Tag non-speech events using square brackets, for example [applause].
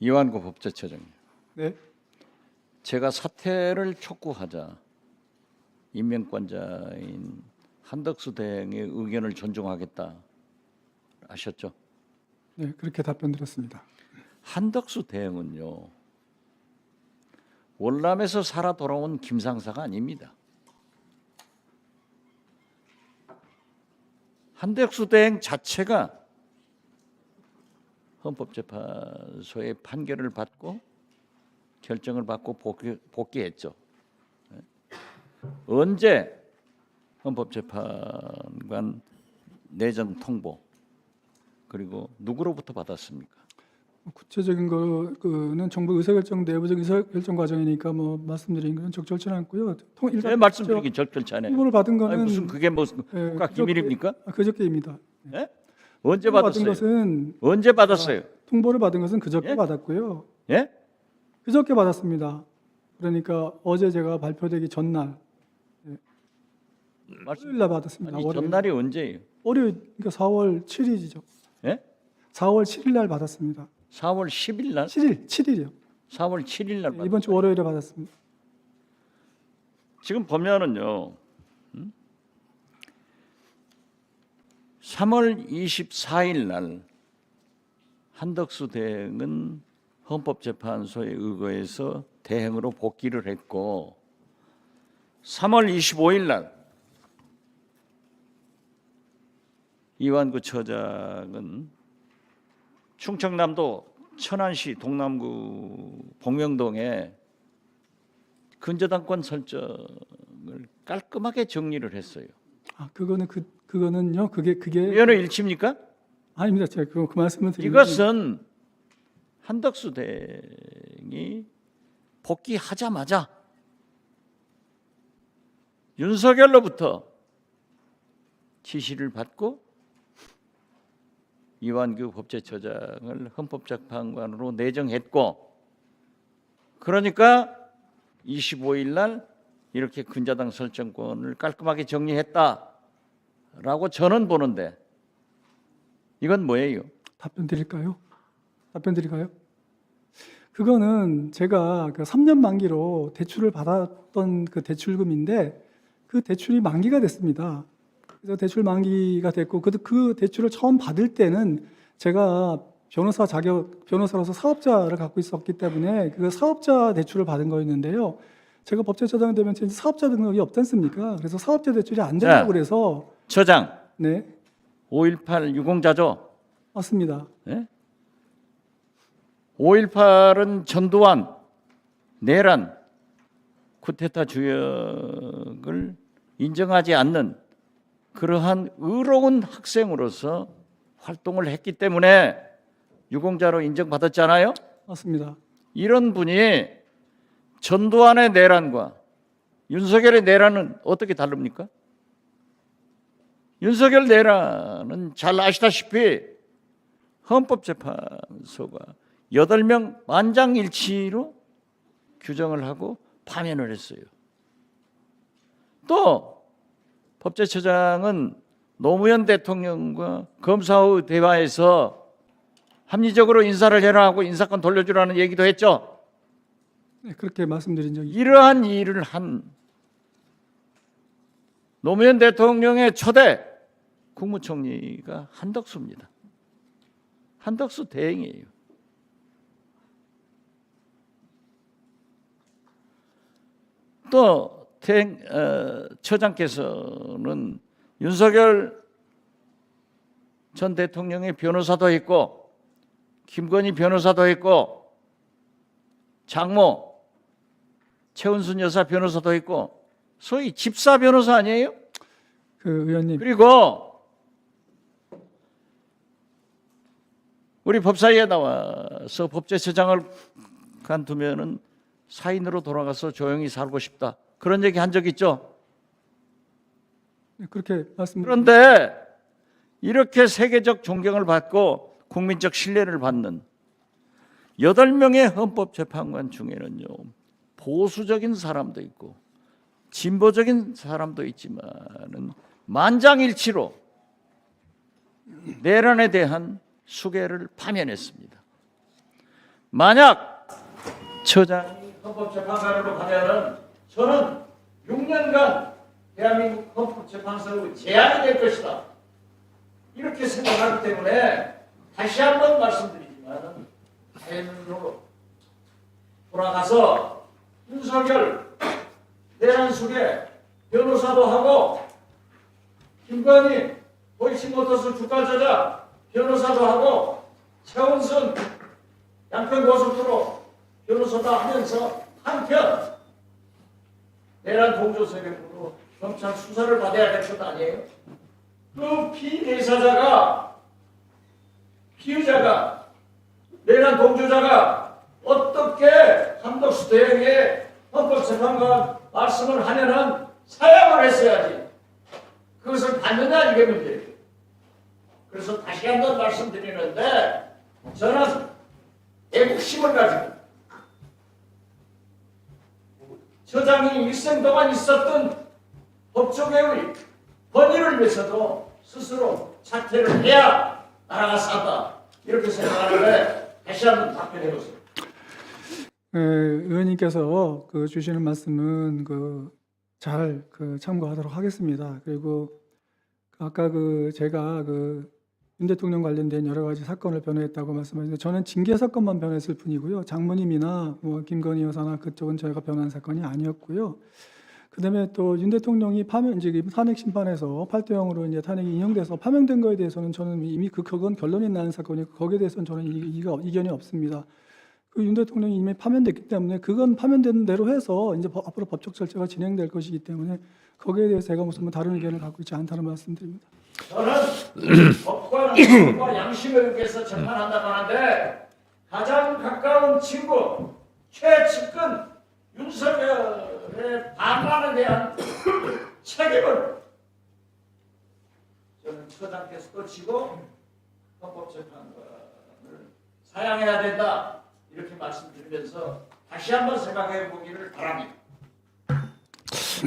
이완구 법제처장님. 네. 제가 사퇴를 촉구하자 임명권자인 한덕수 대행의 의견을 존중하겠다 하셨죠. 네, 그렇게 답변 드렸습니다. 한덕수 대행은요 월남에서 살아 돌아온 김상사가 아닙니다. 한덕수 대행 자체가 헌법재판소의 판결을 받고 결정을 받고 복귀, 복귀했죠. 언제 헌법재판관 내정 통보 그리고 누구로부터 받았습니까? 구체적인 거는 정부 의사결정 내부적인 의사결정 과정이니까 뭐 말씀드린 건 적절치 않고요. 통 네, 말씀드리긴 적절치 않아요. 통보를 받은 아니, 거는 무슨 그게 무슨 예, 국가 그저께- 기밀입니까? 아, 그저께입니다. 예? 언제 받은 받았어요? 것은 언제 받았어요? 통보를 받은 것은 그저께 예? 받았고요. 예? 그저께 받았습니다. 그러니까 어제 제가 발표되기 전날 말씀 월요일 날 받았습니다. 아니 월요일. 전날이 언제예요? 월요일 그러니까 4월 7일이죠. 예? 4월 7일 날 받았습니다. 4월 10일 날, 7일, 7일이요. 4월 7일 날 받. 이번 주 월요일에 받았습니다. 지금 보면은요. 음? 3월 24일 날 한덕수 대행은 헌법재판소에 의거해서 대행으로 복귀를 했고 3월 25일 날 이완구 처장은 충청남도 천안시 동남구 봉명동에 근저당권 설정을 깔끔하게 정리를 했어요. 아, 그거는 그 그거는요. 그게 그게 위원회 일치입니까? 아닙니다. 제가 그, 그 말씀을 드리는 이것은 한덕수 대행이 복귀하자마자 윤석열로부터 지시를 받고 이완규 법제처장을 헌법재판관으로 내정했고 그러니까 25일 날 이렇게 근자당 설정권을 깔끔하게 정리했다 라고 저는 보는데 이건 뭐예요? 답변 드릴까요? 답변 드릴까요? 그거는 제가 그 3년 만기로 대출을 받았던 그 대출금인데 그 대출이 만기가 됐습니다. 그래서 대출 만기가 됐고 그, 그 대출을 처음 받을 때는 제가 변호사 자격 변호사로서 사업자를 갖고 있었기 때문에 그 사업자 대출을 받은 거였는데요. 제가 법제처장 되면 사업자 등록이 없지 않습니까? 그래서 사업자 대출이 안 된다고 자. 그래서 처장 네 5.18 유공자죠. 맞습니다. 예? 5.18은 전두환, 내란, 쿠데타 주역을 인정하지 않는 그러한 의로운 학생으로서 활동을 했기 때문에 유공자로 인정받았잖아요. 맞습니다. 이런 분이 전두환의 내란과 윤석열의 내란은 어떻게 다릅니까? 윤석열 내란은 잘 아시다시피 헌법재판소가 8명 만장일치로 규정을 하고 파면을 했어요. 또 법제처장은 노무현 대통령과 검사의 대화에서 합리적으로 인사를 해라 하고 인사권 돌려주라는 얘기도 했죠. 네, 그렇게 말씀드린 적이 이러한 일을 한 노무현 대통령의 초대 국무총리가 한덕수입니다. 한덕수 대행이에요. 또 대행 어, 처장께서는 윤석열 전 대통령의 변호사도 했고 김건희 변호사도 했고 장모 최은순 여사 변호사도 있고 소위 집사 변호사 아니에요? 그 의원님 그리고 우리 법사위에 나와서 법제처장을 간두면은 사인으로 돌아가서 조용히 살고 싶다 그런 얘기 한 적 있죠. 네, 그렇게 말씀 그런데 이렇게 세계적 존경을 받고 국민적 신뢰를 받는 여덟 명의 헌법재판관 중에는요 보수적인 사람도 있고 진보적인 사람도 있지만은 만장일치로 내란에 대한 수계를 파면했습니다. 만약 처장이 헌법재판관으로 가면은 저는 6년간 대한민국 헌법재판소의 제한이 될 것이다. 이렇게 생각하기 때문에 다시 한번 말씀드리지만 자연으로 돌아가서 윤석열 내란숙에 변호사도 하고 김건희 도이치모터스 주가 조작 변호사도 하고 최원순 양평 고속도로 변호사도 하면서 한편 내란 동조 세력으로 검찰 수사를 받아야 될 것 아니에요? 그 피의사자가 피의자가 내란 동조자가 어떻게 한덕수 대행의 헌법재판관 말씀을 하면은 사양을 했어야지. 그것을 받느냐 이게 문제예요. 그래서 다시 한 번 말씀드리는데 저는 애국심을 가지고 처장이 일생 동안 있었던 법조계의 권위를 위해서도 스스로 사퇴를 해야 나라가 산다 이렇게 생각하는데 다시 한번 답변해 보세요. 예, 의원님께서 그 주시는 말씀은 그 잘 그 참고하도록 하겠습니다. 그리고 아까 그 제가 그 윤 대통령 관련된 여러 가지 사건을 변호했다고 말씀하셨는데 저는 징계 사건만 변호했을 뿐이고요. 장모님이나 뭐 김건희 여사나 그쪽은 저희가 변호한 사건이 아니었고요. 그다음에 또 윤 대통령이 파면 이제 탄핵 심판에서 8대 0으로 이제 탄핵이 인용돼서 파면된 거에 대해서는 저는 이미 그 그건 결론이 나는 사건이고 거기에 대해서는 저는 이, 이가 이견이 없습니다. 그 윤 대통령이 이미 파면됐기 때문에 그건 파면된 대로 해서 이제 법- 앞으로 법적 절차가 진행될 것이기 때문에 거기에 대해서 제가 무슨 뭐 다른 의견을 갖고 있지 않다는 말씀드립니다. 저는 [clears throat] 법과 양심을 위해서 재판한다고 하는데 가장 가까운 친구 최측근 윤석열의 반란에 대한 책임을 저는 처장께서도 지고 헌법재판관을 사양해야 된다 이렇게 말씀드리면서 다시 한번 생각해 보기를 바랍니다. 네, 수-